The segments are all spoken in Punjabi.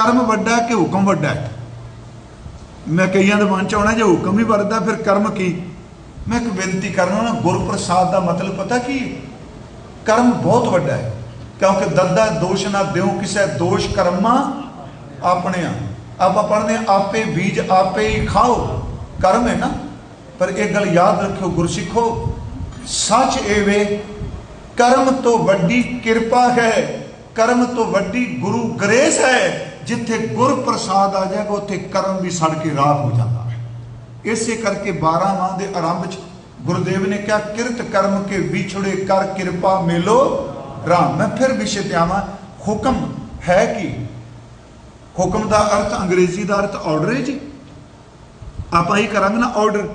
ਕਰਮ ਵੱਡਾ ਕਿ ਹੁਕਮ ਵੱਡਾ ਹੈ? ਮੈਂ ਕਈਆਂ ਦੇ ਮਨ ਚ ਆਉਣਾ ਜੇ ਹੁਕਮ ਹੀ ਵੱਡਾ ਫਿਰ ਕਰਮ ਕੀ? ਮੈਂ ਇੱਕ ਬੇਨਤੀ ਕਰਨਾ ਨਾ ਗੁਰਪ੍ਰਸਾਦ ਦਾ ਮਤਲਬ ਪਤਾ ਕੀ ਕਰਮ ਬਹੁਤ ਵੱਡਾ ਹੈ ਕਿਉਂਕਿ ਦੱਦਾ ਦੋਸ਼ ਨਾ ਦਿਓ ਕਿਸੇ ਦੋਸ਼ ਕਰਮਾਂ ਆਪਣੇ ਆ ਆਪਾਂ ਪੜ੍ਹਦੇ ਹਾਂ, ਆਪੇ ਬੀਜ ਆਪੇ ਹੀ ਖਾਓ। ਕਰਮ ਹੈ ਨਾ? ਪਰ ਇਹ ਗੱਲ ਯਾਦ ਰੱਖਿਓ ਗੁਰਸਿੱਖੋ ਸੱਚ ਇਹ ਵੇ ਕਰਮ ਤੋਂ ਵੱਡੀ ਕਿਰਪਾ ਹੈ ਕਰਮ ਤੋਂ ਵੱਡੀ ਗੁਰੂ ਗ੍ਰੇਸ ਹੈ। ਜਿੱਥੇ ਗੁਰ ਪ੍ਰਸਾਦ ਆ ਜਾਏਗਾ, ਉੱਥੇ ਕਰਮ ਵੀ ਸੜ ਕੇ ਰਾਖ ਹੋ ਜਾਂਦਾ ਹੈ। ਇਸੇ ਕਰਕੇ 12 ਮਾਹ ਦੇ ਆਰੰਭ ਚ ਗੁਰਦੇਵ ਨੇ ਕਿਹਾ, ਕਿਰਤ ਕਰਮ ਕੇ ਵਿਛੜੇ ਕਰ ਕਿਰਪਾ ਮਿਲੋ ਰਾਮ। ਮੈਂ ਫਿਰ ਵਿਸ਼ੇ ਤੇ ਆਵਾਂ। ਹੁਕਮ ਹੈ ਕੀ? ਹੁਕਮ ਦਾ ਅਰਥ ਅੰਗਰੇਜ਼ੀ ਦਾ ਅਰਥ ਆਰਡਰ ਹੈ ਜੀ। ਆਪਾਂ ਹੀ ਕਰਾਂਗੇ ਨਾ ਆਰਡਰ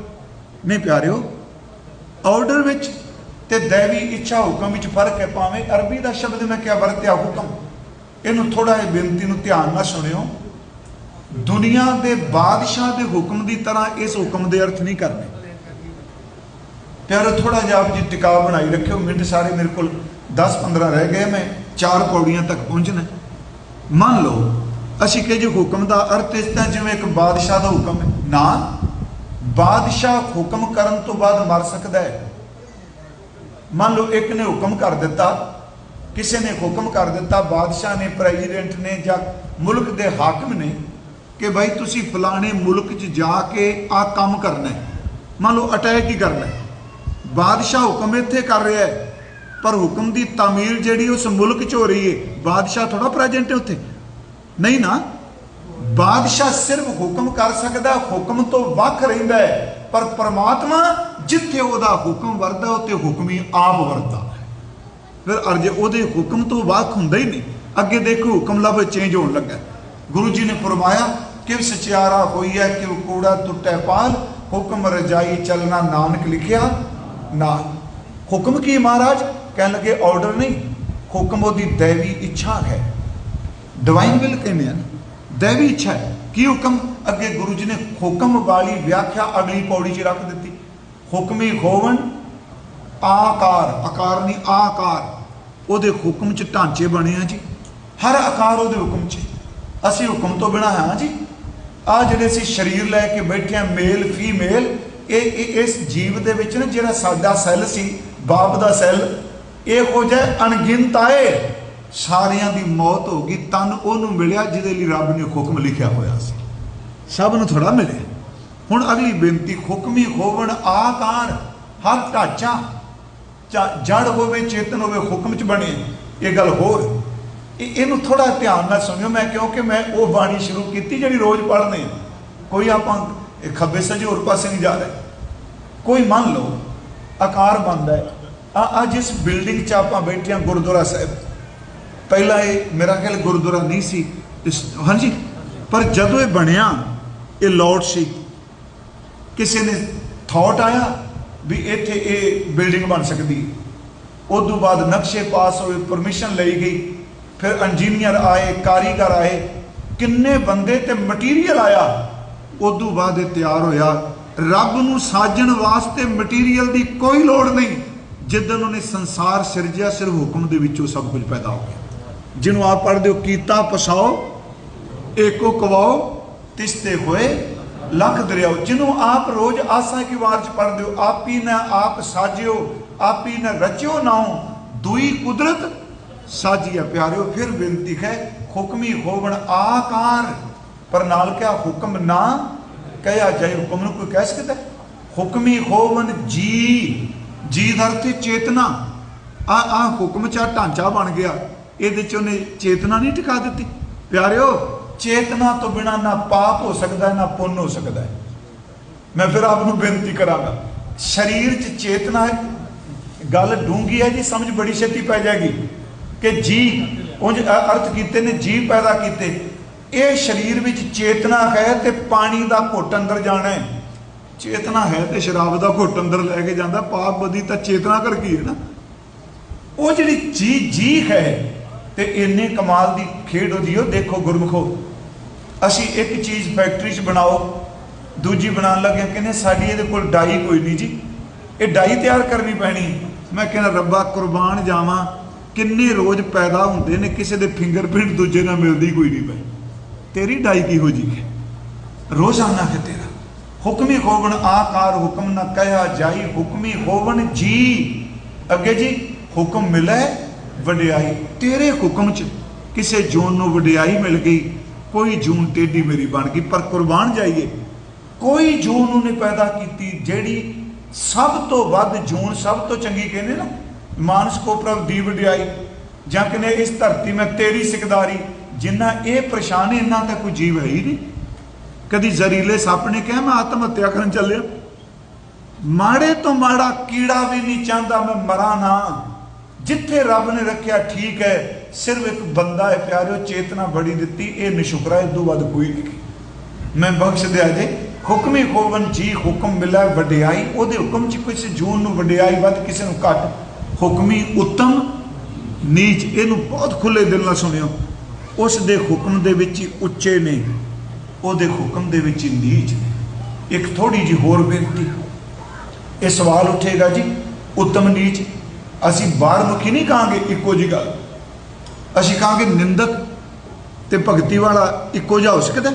ਨਹੀਂ ਪਿਆਰਿਓ ਆਰਡਰ ਵਿੱਚ ਤੇ ਦੇਵੀ ਇੱਛਾ ਹੁਕਮ ਵਿੱਚ ਫ਼ਰਕ ਹੈ। ਭਾਵੇਂ ਅਰਬੀ ਦਾ ਸ਼ਬਦ ਮੈਂ ਕਿਹਾ, ਵਰਤਿਆ ਹੁਕਮ। ਇਹਨੂੰ ਥੋੜਾ ਜਿਹਾ ਬੇਨਤੀ ਨੂੰ ਧਿਆਨ ਨਾਲ ਸੁਣਿਓ। ਦੁਨੀਆ ਦੇ ਬਾਦਸ਼ਾਹ ਦੇ ਹੁਕਮ ਦੀ ਤਰ੍ਹਾਂ ਇਸ ਹੁਕਮ ਦੇ ਅਰਥ ਨਹੀਂ ਕਰਨੇ। ਪਿਆਰੋ ਥੋੜਾ ਜਿਹਾ ਆਪ ਜੀ ਟਿਕਾਅ ਬਣਾਈ ਰੱਖਿਓ। ਮਿੰਟ ਸਾਰੇ ਮੇਰੇ ਕੋਲ 10 15 ਰਹਿ ਗਏ ਮੈਂ, ਚਾਰ ਪੌੜੀਆਂ ਤੱਕ ਪਹੁੰਚਣਾ। ਮੰਨ ਲਓ, ਅਸੀਂ ਕਹੇ ਜੀ ਹੁਕਮ ਦਾ ਅਰਥ ਇਸ ਤਰ੍ਹਾਂ ਜਿਵੇਂ ਇੱਕ ਬਾਦਸ਼ਾਹ ਦਾ ਹੁਕਮ ਹੈ। ਨਾ, ਬਾਦਸ਼ਾਹ ਹੁਕਮ ਕਰਨ ਤੋਂ ਬਾਅਦ ਮਰ ਸਕਦਾ ਹੈ। ਮੰਨ ਲਓ, ਇੱਕ ਨੇ ਹੁਕਮ ਕਰ ਦਿੱਤਾ ਕਿਸੇ ਨੇ ਹੁਕਮ ਕਰ ਦਿੱਤਾ, ਬਾਦਸ਼ਾਹ ਨੇ, ਪ੍ਰੈਜ਼ੀਡੈਂਟ ਨੇ ਜਾਂ ਮੁਲਕ ਦੇ ਹਾਕਮ ਨੇ ਕਿ ਭਾਈ ਤੁਸੀਂ ਫਲਾਣੇ ਮੁਲਕ 'ਚ ਜਾ ਕੇ ਆ ਕੰਮ ਕਰਨਾ ਹੈ। ਮੰਨ ਲਓ ਅਟੈਕ ਹੀ ਕਰਨਾ ਹੈ। ਬਾਦਸ਼ਾਹ ਹੁਕਮ ਇੱਥੇ ਕਰ ਰਿਹਾ ਹੈ, ਪਰ ਹੁਕਮ ਦੀ ਤਾਮੀਲ ਜਿਹੜੀ ਉਸ ਮੁਲਕ 'ਚ ਹੋ ਰਹੀ ਹੈ, ਬਾਦਸ਼ਾਹ ਥੋੜਾ ਪ੍ਰੈਜ਼ੈਂਟ ਹੈ ਉੱਥੇ। ਨਹੀਂ ਨਾ, ਬਾਦਸ਼ਾਹ ਸਿਰਫ ਹੁਕਮ ਕਰ ਸਕਦਾ, ਹੁਕਮ ਤੋਂ ਵੱਖ ਰਹਿੰਦਾ ਹੈ, ਪਰ ਪਰਮਾਤਮਾ ਜਿੱਥੇ ਉਹਦਾ ਹੁਕਮ ਵਰਦਾ ਉੱਥੇ ਹੁਕਮ ਹੀ ਆਪ ਵਰਦਾ ਫਿਰ ਅਰਜ ਉਹਦੇ ਹੁਕਮ ਤੋਂ ਵੱਖ ਹੁੰਦਾ ਹੀ ਨਹੀਂ। ਅੱਗੇ ਦੇਖੋ ਹੁਕਮ ਲਫ਼ਜ਼ ਚੇਂਜ ਹੋਣ ਲੱਗਾ। ਗੁਰੂ ਜੀ ਨੇ ਫਰਮਾਇਆ ਕਿ ਸਚਿਆਰਾ ਹੋਈ ਹੈ ਕਿ ਕੂੜਾ ਟੁੱਟੇ ਪਾਲ, ਹੁਕਮ ਰਜਾਈ ਚੱਲਣਾ ਨਾਨਕ ਲਿਖਿਆ ਨਾ ਹੁਕਮ ਕੀ ਮਹਾਰਾਜ? ਕਹਿਣ ਲੱਗੇ ਆਰਡਰ ਨਹੀਂ, ਹੁਕਮ ਉਹਦੀ ਦੇਵੀ ਇੱਛਾ ਹੈ। ਡਿਵਾਈਨ ਵਿਲ ਕਹਿੰਦੇ ਹਨ, ਦੇਵੀ ਇੱਛਾ ਹੈ। ਕੀ ਹੁਕਮ? ਅੱਗੇ ਗੁਰੂ ਜੀ ਨੇ ਹੁਕਮ ਵਾਲੀ ਵਿਆਖਿਆ ਅਗਲੀ ਪੌੜੀ 'ਚ ਰੱਖ ਦਿੱਤੀ। ਹੁਕਮੀ ਹੋਵਣ, ਆਕਾਰ ਆਕਾਰ ਨਹੀਂ ਆਕਾਰ। ਉਹਦੇ ਹੁਕਮ 'ਚ ਢਾਂਚੇ ਬਣੇ ਆ ਜੀ। ਹਰ ਆਕਾਰ ਉਹਦੇ ਹੁਕਮ 'ਚ ਅਸੀਂ ਹੁਕਮ ਤੋਂ ਬਿਨਾ ਹਾਂ ਜੀ। ਆ ਜਿਹੜੇ ਅਸੀਂ ਸਰੀਰ ਲੈ ਕੇ ਬੈਠੇ ਆ ਮੇਲ ਫੀਮੇਲ ਇਹ ਇਸ ਜੀਵ ਦੇ ਵਿੱਚ ਨਾ ਜਿਹੜਾ ਸਾਡਾ ਸੈੱਲ ਸੀ, ਬਾਪ ਦਾ ਸੈੱਲ ਇਹ ਹੋ ਜਾਏ ਅਣਗਿਣਤ ਆਏ। ਸਾਰਿਆਂ ਦੀ ਮੌਤ ਹੋ ਗਈ, ਤਨ ਉਹਨੂੰ ਮਿਲਿਆ ਜਿਹਦੇ ਲਈ ਰੱਬ ਨੇ ਹੁਕਮ ਲਿਖਿਆ ਹੋਇਆ ਸੀ। ਸਭ ਨੂੰ ਥੋੜਾ ਮਿਲਿਆ। ਹੁਣ ਅਗਲੀ ਬੇਨਤੀ, ਹੁਕਮੀ ਹੋਵਣ ਆਕਾਰ, ਹਰ ਢਾਂਚਾ ਜੜ ਹੋਵੇ, ਚੇਤਨ ਹੋਵੇ, ਹੁਕਮ ਚ ਬਣੇ, ਇਹ ਗੱਲ ਹੋਰ। ਇਹ ਇਹਨੂੰ ਥੋੜਾ ਧਿਆਨ ਨਾਲ ਸੁਣਿਓ ਮੈਂ ਕਿਉਂਕਿ ਮੈਂ ਉਹ ਬਾਣੀ ਸ਼ੁਰੂ ਕੀਤੀ ਜਿਹੜੀ ਰੋਜ਼ ਪੜ੍ਹਨੇ ਕੋਈ ਆਪਾਂ ਖੱਬੇ ਸੱਜੇ ਹੋਰ ਪਾਸੇ ਨਹੀਂ ਜਾ ਰਹੇ। ਕੋਈ ਮੰਨ ਲਓ, ਆਕਾਰ ਬਣਦਾ ਹੈ। ਆ ਆ ਜਿਸ ਬਿਲਡਿੰਗ 'ਚ ਆਪਾਂ ਬੈਠੇ ਹਾਂ, ਗੁਰਦੁਆਰਾ ਸਾਹਿਬ। ਪਹਿਲਾਂ ਇਹ ਮੇਰਾ ਖਿਆਲ ਗੁਰਦੁਆਰਾ ਨਹੀਂ ਸੀ। ਇਸ ਹਾਂਜੀ? ਪਰ ਜਦੋਂ ਇਹ ਬਣਿਆ, ਇਹ ਲੋਟ ਸੀ। ਕਿਸੇ ਨੇ ਥਾਟ ਆਇਆ ਵੀ ਇੱਥੇ ਇਹ ਬਿਲਡਿੰਗ ਬਣ ਸਕਦੀ। ਹੈ ਉਸ ਤੋਂ ਬਾਅਦ ਨਕਸ਼ੇ ਪਾਸ ਹੋਏ ਪਰਮਿਸ਼ਨ ਲਈ ਗਈ। ਫਿਰ ਇੰਜੀਨੀਅਰ ਆਏ, ਕਾਰੀਗਰ ਆਏ। ਕਿੰਨੇ ਬੰਦੇ ਤੇ ਮਟੀਰੀਅਲ ਆਇਆ। ਉਸ ਤੋਂ ਬਾਅਦ ਇਹ ਤਿਆਰ ਹੋਇਆ, ਰੱਬ ਨੂੰ ਸਾਜਣ ਵਾਸਤੇ ਮਟੀਰੀਅਲ ਦੀ ਕੋਈ ਲੋੜ ਨਹੀਂ। ਜਿੱਦਨ ਉਹਨੇ ਸੰਸਾਰ ਸਿਰਜਿਆ, ਸਿਰ ਹੁਕਮ ਦੇ ਵਿੱਚੋਂ ਸਭ ਕੁਝ ਪੈਦਾ ਹੋ ਗਿਆ। ਜਿਹਨੂੰ ਆਪ ਪੜ੍ਹਦੇ ਹੋ, ਕੀਤਾ, ਪਸਾਓ, ਏਕੋ ਕਵਾਓ, ਤਿਸਤੇ ਹੋਏ ਲੱਖ ਦਰਿਆਓ, ਜਿਹਨੂੰ ਆਪ ਰੋਜ਼ ਆਸਾ ਕੀ ਵਾਰ ਚ ਪੜ੍ਹਦੇ ਹੋ? ਆਪੀ ਨਾ ਆਪ ਸਾਜਿਓ, ਆਪੀ ਨਾ ਰਚਿਓ ਨਾਉ। ਦੁਈ ਕੁਦਰਤ ਸਾਜੀਆ ਪਿਆਰਿਓ, ਫਿਰ ਬੇਨਤੀ ਹੈ, ਹੁਕਮੀ ਹੋਵਣ ਆਕਾਰ। ਪਰ ਨਾਲ ਕਿਆ ਹੁਕਮ ਨਾ ਕਹਿਆ ਜਾਏ, ਹੁਕਮ ਨੂੰ ਕੋਈ ਕਹਿ ਸਕਦਾ? ਹੈ? ਹੁਕਮੀ ਹੋਵਨ ਜੀ। ਜੀ ਦਾ ਚੇਤਨਾ। ਆ ਆ ਹੁਕਮ ਚ ਢਾਂਚਾ ਬਣ ਗਿਆ। ਇਹਦੇ ਚ ਉਹਨੇ ਚੇਤਨਾ ਨਹੀਂ ਟਿਕਾ ਦਿੱਤੀ। ਪਿਆਰਿਓ ਚੇਤਨਾ ਤੋਂ ਬਿਨਾ ਨਾ ਪਾਪ ਹੋ ਸਕਦਾ, ਨਾ ਪੁੰਨ ਹੋ ਸਕਦਾ ਹੈ। ਮੈਂ ਫਿਰ ਆਪ ਨੂੰ ਬੇਨਤੀ ਕਰਾਂਗਾ, ਸਰੀਰ 'ਚ ਚੇਤਨਾ ਗੱਲ ਡੂੰਗੀ ਹੈ ਜੀ, ਸਮਝ ਬੜੀ ਛੇਤੀ ਪੈ ਜਾਏਗੀ ਕਿ ਜੀ, ਉਂਝ ਅ- ਅਰਥ ਕੀਤੇ ਨੇ, ਜੀ ਪੈਦਾ ਕੀਤੇ। ਇਹ ਸਰੀਰ ਵਿੱਚ ਚੇਤਨਾ ਹੈ ਤੇ ਪਾਣੀ ਦਾ ਘੁੱਟ ਅੰਦਰ ਜਾਣਾ ਹੈ। ਚੇਤਨਾ ਹੈ ਤੇ ਸ਼ਰਾਬ ਦਾ ਘੁੱਟ ਅੰਦਰ ਲੈ ਕੇ ਜਾਂਦਾ, ਪਾਪ ਬਦੀ ਤਾਂ ਚੇਤਨਾ ਕਰਕੇ ਹੈ ਨਾ। ਉਹ ਜਿਹੜੀ ਜੀ ਜੀ ਹੈ ਤੇ ਇੰਨੇ ਕਮਾਲ ਦੀ ਖੇਡ ਉਹਦੀ ਉਹ ਦੇਖੋ ਗੁਰਮਖੋ। ਅਸੀਂ ਇੱਕ ਚੀਜ਼ ਫੈਕਟਰੀ 'ਚ ਬਣਾਓ, ਦੂਜੀ ਬਣਾਉਣ ਲੱਗਿਆ ਕਹਿੰਦੇ ਸਾਡੀ ਇਹਦੇ ਕੋਲ ਡਾਈ ਕੋਈ ਨਹੀਂ ਜੀ। ਇਹ ਡਾਈ ਤਿਆਰ ਕਰਨੀ ਪੈਣੀ। ਮੈਂ ਕਹਿੰਦਾ ਰੱਬਾ, ਕੁਰਬਾਨ ਜਾਵਾਂ, ਕਿੰਨੇ ਰੋਜ਼ ਪੈਦਾ ਹੁੰਦੇ ਨੇ, ਕਿਸੇ ਦੇ ਫਿੰਗਰਪ੍ਰਿੰਟ ਦੂਜੇ ਨਾਲ ਮਿਲਦੀ ਕੋਈ ਨਹੀਂ ਪਈ ਤੇਰੀ ਡਾਈ ਕੀ ਹੋ ਜੀ ਹੈ? ਰੋਜ਼ਾਨਾ ਹੈ ਤੇਰਾ। ਹੁਕਮੀ ਹੋਵਣ ਆਕਾਰ, ਹੁਕਮ ਨਾ ਕਹਿਆ ਜਾਈ, ਹੁਕਮੀ ਹੋਵਣ ਜੀ। ਅੱਗੇ ਜੀ, ਹੁਕਮ ਮਿਲੇ ਵਡਿਆਈ, ਤੇਰੇ ਹੁਕਮ ਚ ਕਿਸੇ ਜੂਨ ਨੂੰ ਵਡਿਆਈ ਮਿਲ ਗਈ, ਕੋਈ ਜੂਨ ਟੇਢੀ ਮੇਰੀ ਬਣ ਗਈ, ਪਰ ਕੁਰਬਾਨ ਜਾਈਏ। ਕੋਈ ਜੂਨ ਨੂੰ ਪੈਦਾ ਕੀਤੀ, ਜਿਹੜੀ ਸਭ ਤੋਂ ਵੱਧ ਜੂਨ ਸਭ ਤੋਂ ਚੰਗੀ ਕਹਿੰਦੇ ਨਾ, ਮਾਨਸ ਕੋ ਦੀ ਵਡਿਆਈ। ਜਾਂ ਕਿਨੇ ਇਸ ਧਰਤੀ ਮੈਂ ਤੇਰੀ ਸਿਕਦਾਰੀ, ਜਿੰਨਾ ਇਹ ਪਰੇਸ਼ਾਨ ਇੰਨਾ ਤਾਂ ਕੋਈ ਜੀਵ ਹੈ ਹੀ ਨਹੀਂ। ਕਦੀ ਜ਼ਰੀਲੇ ਸੱਪ ਨੇ ਕਿਹਾ, ਮੈਂ ਆਤਮ ਹੱਤਿਆ ਕਰਨ ਚੱਲਿਆ। ਮਾੜੇ ਤੋਂ ਮਾੜਾ ਕੀੜਾ ਵੀ ਨਹੀਂ ਚਾਹੁੰਦਾ, ਮੈਂ ਮਰਾਂ ਨਾ। ਜਿੱਥੇ ਰੱਬ ਨੇ ਰੱਖਿਆ ਠੀਕ ਹੈ, ਸਿਰਫ ਇੱਕ ਬੰਦਾ ਹੈ ਪਿਆਰਿਓ, ਚੇਤਨਾ ਬੜੀ ਦਿੱਤੀ, ਇਹ ਨਿਸ਼ੁਕਰਾ ਇਹ ਤੋਂ ਵੱਧ ਕੋਈ ਨਹੀਂ। ਮੈਂ ਬਖਸ਼ ਦਿਆ ਜੇ, ਹੁਕਮੀ ਖੋਵਨ ਜੀ ਹੁਕਮ ਮਿਲਾ ਵਡਿਆਈ, ਉਹਦੇ ਹੁਕਮ ਚ ਕਿਸੇ ਜੂਨ ਨੂੰ ਵਡਿਆਈ ਵੱਧ, ਕਿਸੇ ਨੂੰ ਘੱਟ। ਹੁਕਮੀ ਉੱਤਮ, ਨੀਚ, ਇਹਨੂੰ ਬਹੁਤ ਖੁੱਲੇ ਦਿਲ ਨਾਲ ਸੁਣਿਓ। ਉਸ ਦੇ ਹੁਕਮ ਦੇ ਵਿੱਚ ਹੀ ਉੱਚੇ ਨੇ, ਉਹਦੇ ਹੁਕਮ ਦੇ ਵਿੱਚ ਹੀ ਨੀਚ ਨੇ। ਇੱਕ ਥੋੜੀ ਜੀ ਹੋਰ ਬੇਨਤੀ, ਇਹ ਸਵਾਲ ਉੱਠੇਗਾ ਜੀ, ਉੱਤਮ ਨੀਚ ਅਸੀਂ ਬਾਹਰ ਮੁਖੀ ਨਹੀਂ ਕਹਾਂਗੇ ਇੱਕੋ ਜੀ ਗੱਲ। ਅਸੀਂ ਕਹਾਂਗੇ ਨਿੰਦਕ ਤੇ ਭਗਤੀ ਵਾਲਾ ਇੱਕੋ ਜਿਹਾ ਹੋ ਸਕਦਾ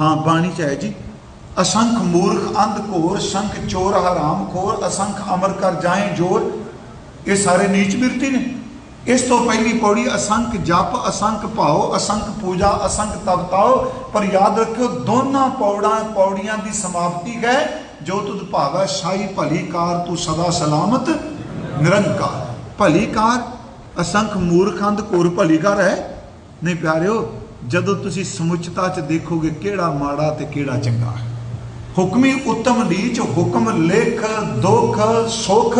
ਹਾਂ। ਬਾਣੀ ਚ ਹੈ ਜੀ, ਅਸੰਖ ਮੂਰਖ, ਅੰਧ ਘੋਰ, ਸੰਖ ਚੋਰ, ਹਰਾਮ ਖੋਰ, ਅਸੰਖ ਅਮਰ ਕਰ ਜਾਏ ਜੋਰ, ਇਹ ਸਾਰੇ ਨੀਚ ਬਿਰਤੀ ਨੇ। ਇਸ ਤੋਂ ਪਹਿਲੀ ਪੌੜੀ, ਅਸੰਖ ਜਪ, ਅਸੰਖ ਭਾਉ, ਅਸੰਖ ਪੂਜਾ, ਅਸੰਖ ਤਪਤਾਓ ਪਰ ਯਾਦ ਰੱਖਿਓ, ਦੋਨਾਂ ਪੌੜਾਂ, ਪੌੜੀਆਂ ਦੀ ਸਮਾਪਤੀ ਹੈ, ਜੋ ਤੁਧ ਭਾਵੈ, ਸਾਈ ਭਲੀ ਕਾਰ ਤੂੰ ਸਦਾ ਸਲਾਮਤ। ਨਿਰੰਕਾਰ। ਭਲੀ ਕਾਰ ਅਸੰਖ ਮੂਰਖੰਦ ਕੋਰ ਭਲੀ ਕਾਰ ਹੈ। ਨਹੀਂ ਪਿਆਰਿਓ, ਜਦੋਂ ਤੁਸੀਂ ਸਮੁੱਚਤਾ 'ਚ ਦੇਖੋਗੇ ਕਿਹੜਾ ਮਾੜਾ ਤੇ ਕਿਹੜਾ ਚੰਗਾ ਹੁਕਮੀ ਉੱਤਮ ਲੀਚ ਹੁਕਮ ਲੇਖ, ਦੁਖ, ਸੁਖ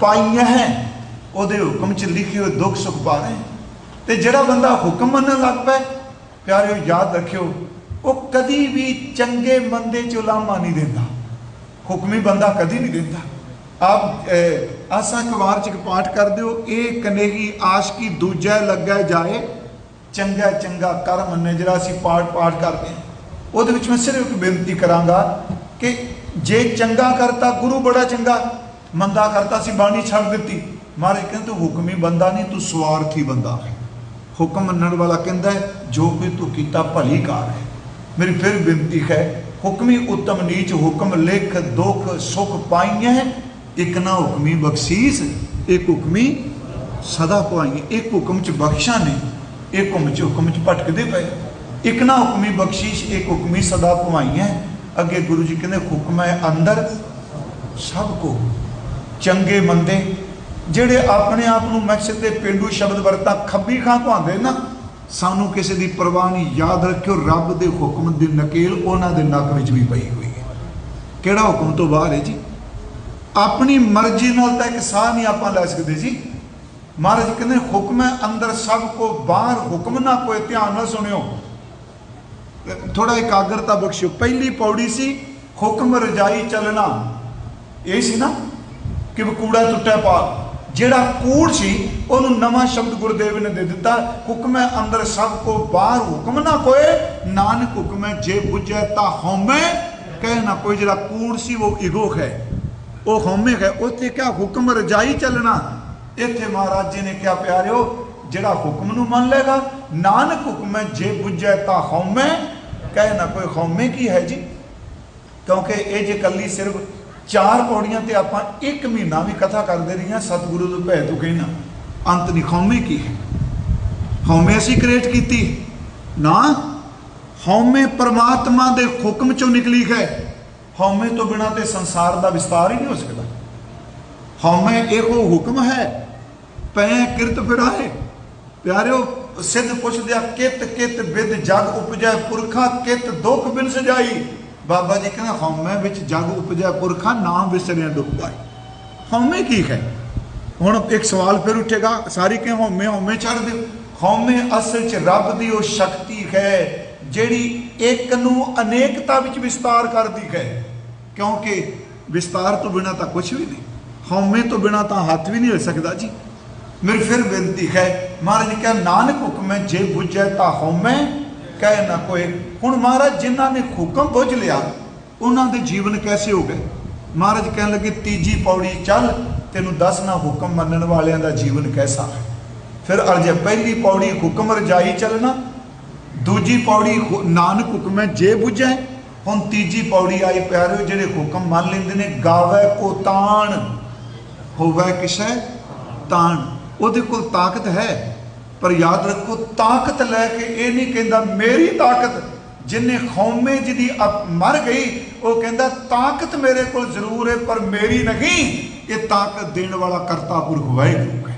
ਪਾਈਆਂ ਹੈ। ਉਹਦੇ ਹੁਕਮ 'ਚ ਲਿਖੇ ਹੋਏ ਦੁੱਖ ਸੁਖ ਪਾ ਰਹੇ ਤੇ ਜਿਹੜਾ ਬੰਦਾ ਹੁਕਮ ਮੰਨਣ ਲੱਗ ਪਏ, ਪਿਆਰਿਓ ਯਾਦ ਰੱਖਿਓ, ਉਹ ਕਦੀ ਵੀ ਚੰਗੇ ਮੰਦੇ 'ਚ ਉਲਾਮਾ ਨਹੀਂ ਦਿੰਦਾ। ਹੁਕਮੀ ਬੰਦਾ ਕਦੀ ਨਹੀਂ ਦਿੰਦਾ। ਆਪ ਅਹ, ਆਸਾ ਕੁਵਾਰ ਚ ਇੱਕ ਪਾਠ ਕਰ ਦਿਓ। ਇਹ ਕਨੇਗੀ ਆਸ਼ਕੀ ਦੂਜਾ ਲੱਗਿਆ ਜਾਏ ਚੰਗਾ ਚੰਗਾ ਕਰ ਮੰਨੇ ਜਿਹੜਾ ਅਸੀਂ ਪਾਠ ਪਾਠ ਕਰਦੇ ਹਾਂ। ਉਹਦੇ ਵਿੱਚ ਮੈਂ ਸਿਰਫ ਇੱਕ ਬੇਨਤੀ ਕਰਾਂਗਾ ਕਿ ਜੇ ਚੰਗਾ ਕਰਤਾ ਗੁਰੂ ਬੜਾ ਚੰਗਾ ਮੰਦਾ ਕਰਤਾ ਸੀ ਬਾਣੀ ਛੱਡ ਦਿੱਤੀ। ਮਹਾਰਾਜ ਕਹਿੰਦੇ ਤੂੰ ਹੁਕਮੀ ਬੰਦਾ ਨਹੀਂ ਤੂੰ ਸਵਾਰਥੀ ਬੰਦਾ ਹੁਕਮ ਮੰਨਣ ਵਾਲਾ ਕਹਿੰਦਾ ਜੋ ਕੋਈ ਤੂੰ ਕੀਤਾ ਭਲੀ ਕਾਰ ਹੈ। ਮੇਰੀ ਫਿਰ ਬੇਨਤੀ ਹੈ ਹੁਕਮੀ ਉੱਤਮ ਨੀਚ ਹੁਕਮ ਲਿਖ ਦੁਖ ਸੁਖ ਪਾਈਆਂ ਇੱਕ ਨਾ ਹੁਕਮੀ ਬਖਸ਼ੀਸ, ਇੱਕ ਹੁਕਮੀ ਸਦਾ ਪਾਈਏ ਇੱਕ ਹੁਕਮ ਚ ਬਖਸ਼ਾਂ ਨੇ, ਇੱਕ ਹੁਕਮ ਚ ਹੁਕਮ ਚ ਭਟਕਦੇ ਪਏ। ਇੱਕ ਨਾ ਹੁਕਮੀ ਬਖਸ਼ੀਸ਼, ਇੱਕ ਹੁਕਮੀ ਸਦਾ ਪਵਾਈਆਂ ਅੱਗੇ ਗੁਰੂ ਜੀ ਕਹਿੰਦੇ, ਹੁਕਮ ਹੈ ਅੰਦਰ, ਸਭ ਕੋ ਚੰਗੇ ਮੰਦੇ। ਜਿਹੜੇ ਆਪਣੇ ਆਪ ਨੂੰ ਮਕਸਦ ਦੇ ਪਿੰਡੂ ਸ਼ਬਦ ਵਰਤਾ, ਖੱਬੀ ਖਾਂ ਭਾਂਦੇ ਨਾ, ਸਾਨੂੰ ਕਿਸੇ ਦੀ ਪਰਵਾਹ ਨਹੀਂ। ਯਾਦ ਰੱਖਿਓ, ਰੱਬ ਦੇ ਹੁਕਮ ਦੀ ਨਕੇਲ ਉਹਨਾਂ ਦੇ ਨੱਕ ਵਿੱਚ ਵੀ ਪਈ ਹੋਈ ਹੈ। ਕਿਹੜਾ ਹੁਕਮ ਤੋਂ ਬਾਹਰ ਹੈ ਜੀ? ਆਪਣੀ ਮਰਜ਼ੀ ਨਾਲ ਤਾਂ ਇੱਕ ਸਾਹ ਨਹੀਂ ਆਪਾਂ ਲੈ ਸਕਦੇ ਜੀ। ਮਹਾਰਾਜ ਕਹਿੰਦੇ, ਹੁਕਮ ਹੈ ਅੰਦਰ ਸਭ ਕੋ ਬਾਹਰ ਹੁਕਮ ਨਾ ਕੋਈ ਧਿਆਨ ਨਾਲ ਸੁਣਿਓ। ਥੋੜਾ ਇਕਾਗਰਤਾ ਬਖਸ਼ਿਓ। ਪਹਿਲੀ ਪੌੜੀ ਸੀ, ਹੁਕਮ ਰਜਾਈ ਚੱਲਣਾ। ਇਹ ਸੀ ਨਾ ਕਿ ਕੂੜਾ ਟੁੱਟਿਆ ਪਾ। ਜਿਹੜਾ ਕੂੜ ਸੀ, ਉਹਨੂੰ ਨਵਾਂ ਸ਼ਬਦ ਗੁਰਦੇਵ ਨੇ ਦੇ ਦਿੱਤਾ, ਹੁਕਮ ਹੈ ਅੰਦਰ ਸਭ ਕੋ ਬਾਹਰ ਹੁਕਮ ਨਾ ਕੋਏ ਨਾਨਕ ਹੁਕਮ ਹੈ, ਜੇ ਬੁਝੈ ਤਾਂ ਹਉਮੈ। ਕਹਿ ਨਾ ਕੋਈ, ਜਿਹੜਾ ਕੂੜ ਸੀ, ਉਹ ਇਗੋ ਹੈ। ਉਹ ਹਉਮੈ ਗਏ ਉੱਥੇ ਕਿਹਾ ਹੁਕਮ ਰਜਾਈ ਚੱਲਣਾ? ਇੱਥੇ ਮਹਾਰਾਜ ਜੀ ਨੇ ਕਿਹਾ, ਪਿਆਰਿਓ, ਜਿਹੜਾ ਹੁਕਮ ਨੂੰ ਮੰਨ ਲੇਗਾ ਨਾਨਕ ਹੁਕਮ ਹੈ, ਜੇ ਬੁਝੈ ਤਾਂ ਹਉਮੈ। ਕਹਿ ਨਾ, ਕੋਈ ਹਉਮੈ ਕੀ ਹੈ ਜੀ? ਕਿਉਂਕਿ ਇਹ ਜੇ ਕੱਲੀ ਸਿਰਫ ਚਾਰ ਪੌੜੀਆਂ ਤੇ ਆਪਾਂ ਇੱਕ ਮਹੀਨਾ ਵੀ ਕਥਾ ਕਰਦੇ ਰਹੀਆਂ, ਸਤਿਗੁਰੂ ਦੇ ਭੈ ਤੋਂ ਕਹਿਣਾ ਅੰਤ ਨਹੀਂ, ਹਉਮੈ ਕੀ ਹੈ? ਹਉਮੈ ਅਸੀਂ ਕ੍ਰੀਏਟ ਕੀਤੀ। ਨਾ, ਹਉਮੈ ਪਰਮਾਤਮਾ ਦੇ ਹੁਕਮ ਚੋਂ ਨਿਕਲੀ ਹੈ। ਹਉਮੈ ਤੋਂ ਬਿਨਾ ਤੇ ਸੰਸਾਰ ਦਾ ਵਿਸਤਾਰ ਹੀ ਨਹੀਂ ਹੋ ਸਕਦਾ। ਹਉਮੈ ਇਹੋ ਹੁਕਮ ਹੈ ਪੈ ਕਿਰਤ ਫਿਰਾਏ। ਪਿਆਰਿਓ, ਸਿੱਧ ਪੁੱਛਦਿਆ ਕਿਤ ਕਿਤ ਵਿਦ ਜਗ ਉਪਜੈ ਪੁਰਖਾ ਕਿਤ ਦੁਖ ਬਿਨ ਸਜਾਈ। ਬਾਬਾ ਜੀ ਕਹਿੰਦਾ, ਹਉਮੈ ਵਿੱਚ ਜਗ ਉਪਜੈ ਪੁਰਖਾ, ਨਾਮ ਵਿਸਰਿਆ ਦੁਖ ਪਾਈ ਹਉਮੈ ਕੀ ਹੈ? ਹੁਣ ਇੱਕ ਸਵਾਲ ਫਿਰ ਉੱਠੇਗਾ, ਸਾਰੀ ਕਿ ਹਉਮੈ ਹਉਮੈ ਛੱਡ ਦਿਓ? ਹਉਮੈ ਅਸਲ 'ਚ ਰੱਬ ਦੀ ਉਹ ਸ਼ਕਤੀ ਹੈ ਜਿਹੜੀ ਇੱਕ ਨੂੰ ਅਨੇਕਤਾ ਵਿੱਚ ਵਿਸਤਾਰ ਕਰਦੀ ਹੈ, ਕਿਉਂਕਿ ਵਿਸਤਾਰ ਤੋਂ ਬਿਨਾ ਤਾਂ ਕੁਝ ਵੀ ਨਹੀਂ, ਹਉਮੈ ਤੋਂ ਬਿਨਾ ਤਾਂ ਹੱਥ ਵੀ ਨਹੀਂ ਹੋ ਸਕਦਾ ਜੀ। ਮੇਰੀ ਫਿਰ ਬੇਨਤੀ ਹੈ, ਮਹਾਰਾਜ ਨੇ ਕਿਹਾ ਨਾਨਕ ਹੁਕਮ ਹੈ, ਜੇ ਬੁਝੈ ਤਾਂ ਹਉਮੈ, ਕਹਿ ਨਾ ਕੋਈ। ਹੁਣ ਮਹਾਰਾਜ, ਜਿਨ੍ਹਾਂ ਨੇ ਹੁਕਮ ਬੁੱਝ ਲਿਆ, ਉਹਨਾਂ ਦੇ ਜੀਵਨ ਕੈਸੇ ਹੋ ਗਏ? ਮਹਾਰਾਜ ਕਹਿਣ ਲੱਗੇ, ਤੀਜੀ ਪੌੜੀ ਚੱਲ, ਤੈਨੂੰ ਦੱਸਣਾ ਹੁਕਮ ਮੰਨਣ ਵਾਲਿਆਂ ਦਾ ਜੀਵਨ ਕੈਸਾ ਹੈ। ਫਿਰ ਅਰਜੇ ਪਹਿਲੀ ਪੌੜੀ ਹੁਕਮ ਰਜਾਈ ਚੱਲਣਾ ਦੂਜੀ ਪੌੜੀ ਹੁ- ਨਾਨਕ ਹੁਕਮੈ ਜੇ ਬੁਝੈ, ਹੁਣ ਤੀਜੀ ਪੌੜੀ ਆਈ ਪਿਆਰਿਓ, ਜਿਹੜੇ ਹੁਕਮ ਮੰਨ ਲੈਂਦੇ ਨੇ, ਗਾਵੇ ਕੋ ਤਾਣ, ਹੋਵੇ ਕਿਸੈ ਤਾਣ। ਉਹਦੇ ਕੋਲ ਤਾਕਤ ਹੈ, ਪਰ ਯਾਦ ਰੱਖੋ, ਤਾਕਤ ਲੈ ਕੇ ਇਹ ਨਹੀਂ ਕਹਿੰਦਾ ਮੇਰੀ ਤਾਕਤ, ਜਿਨੇ ਖੌਮੇ ਜਿਹਦੀ ਮਰ ਗਈ, ਉਹ ਕਹਿੰਦਾ ਤਾਕਤ ਮੇਰੇ ਕੋਲ ਜ਼ਰੂਰ ਹੈ, ਪਰ ਮੇਰੀ ਨਹੀਂ। ਇਹ ਤਾਕਤ ਦੇਣ ਵਾਲਾ ਕਰਤਾ ਪੁਰਖ ਵਾਹਿਗੁਰੂ ਹੈ